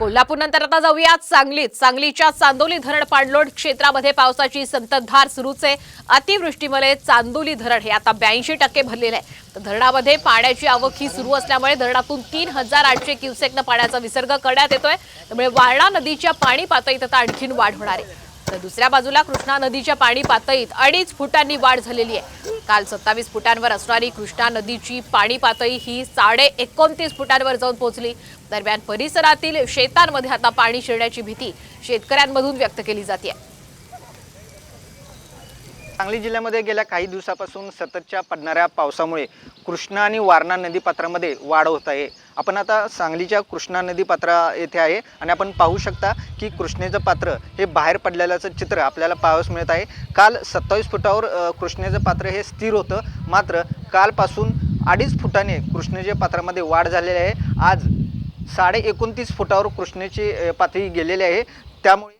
कोल्हापूर नंतर आता जाऊयात सांगलीत. सांगलीच्या चांदोली धरण पाणलोट क्षेत्रामध्ये पावसाची संततधार सुरूच आहे अतिवृष्टीमुळे चांदोली धरण हे आता ब्याऐंशी टक्के भरलेलं आहे. तर धरणामध्ये पाण्याची आवक ही सुरू असल्यामुळे धरणातून तीन हजार आठशे क्युसेकनं पाण्याचा विसर्ग करण्यात येतोय. त्यामुळे वारणा नदीच्या पाणी पातळीत आता आणखीन वाढ होणार आहे. तर दुसऱ्या बाजूला कृष्णा नदीच्या पाणी पातळीत अडीच फुटांनी वाढ झालेली आहे. काल सत्तावीस फुटांवर असणारी कृष्णा नदीची पाणी पातळी ही साडे एकोणतीस फुटांवर जाऊन पोहोचली. दरम्यान परिसरातील शेतांमध्ये आता पाणी शिरण्याची भीती शेतकऱ्यांमधून व्यक्त केली जाते. सांगली जिल्ह्यामध्ये गेल्या काही दिवसापासून सततच्या पडणाऱ्या पावसामुळे कृष्णा आणि वारणा नदीपात्रामध्ये वाढ होत आहे. आपण आता सांगलीच्या कृष्णा नदी पात्रा येथे आहे आणि आपण पाहू शकता की कृष्णेचं पात्र हे बाहेर पडलेल्याचं चित्र आपल्याला पाहावयास मिळत आहे. काल सत्तावीस फुटावर कृष्णेचं पात्र हे स्थिर होतं. मात्र कालपासून अडीच फुटाने कृष्णेच्या पात्रामध्ये वाढ झालेली आहे. आज साडे एकोणतीस फुटावर कृष्णेची पातळी गेलेली आहे. त्यामुळे